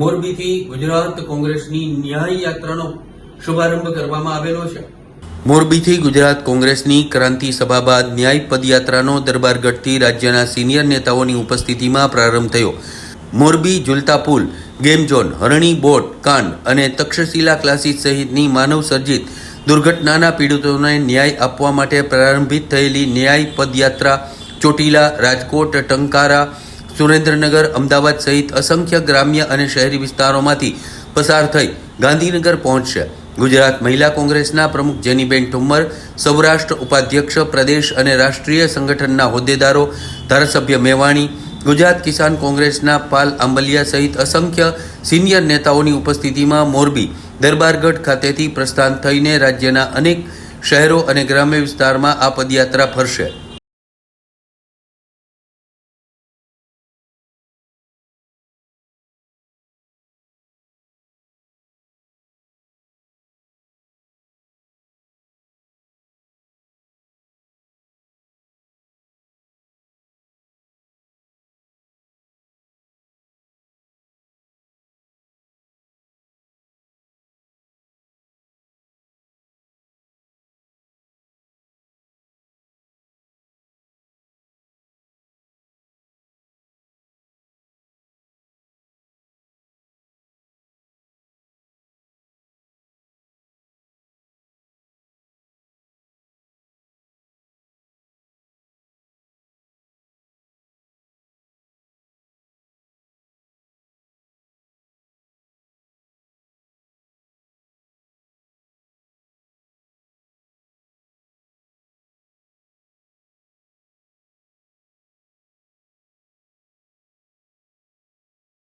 મોરબીથી ગુજરાત કોંગ્રેસની ન્યાય યાત્રાનો શુભારંભ કરવામાં આવેલો છે. મોરબીથી ગુજરાત કોંગ્રેસની ક્રાંતિ સભા બાદ ન્યાય પદયાત્રાનો દરબારગઢથી રાજ્યના સિનિયર નેતાઓની ઉપસ્થિતિમાં પ્રારંભ થયો. મોરબી ઝુલતા પુલ, ગેમ હરણી બોટ, કાંડ અને તક્ષશિલા ક્લાસીસ સહિતની માનવ સર્જિત દુર્ઘટનાના પીડિતોને ન્યાય આપવા માટે પ્રારંભિત થયેલી ન્યાય પદયાત્રા ચોટીલા, રાજકોટ, ટંકારા સુરેન્દ્રનગર, અમદાવાદ સહિત અસંખ્ય ગ્રામ્ય અને શહેરી વિસ્તારોમાંથી પસાર થઈ ગાંધીનગર પહોંચશે ગુજરાત મહિલા કોંગ્રેસના પ્રમુખ જેનીબેન ઠુમ્મર, સૌરાષ્ટ્ર ઉપાધ્યક્ષ પ્રદેશ અને રાષ્ટ્રીય સંગઠનના હોદ્દેદારો ધારાસભ્ય મેવાણી, ગુજરાત કિસાન કોંગ્રેસના પાલ આંબલિયા સહિત અસંખ્ય સિનિયર નેતાઓની ઉપસ્થિતિમાં મોરબી દરબારગઢ ખાતેથી પ્રસ્થાન થઈને રાજ્યના અનેક શહેરો અને ગ્રામ્ય વિસ્તારમાં આ પદયાત્રા ફરશે.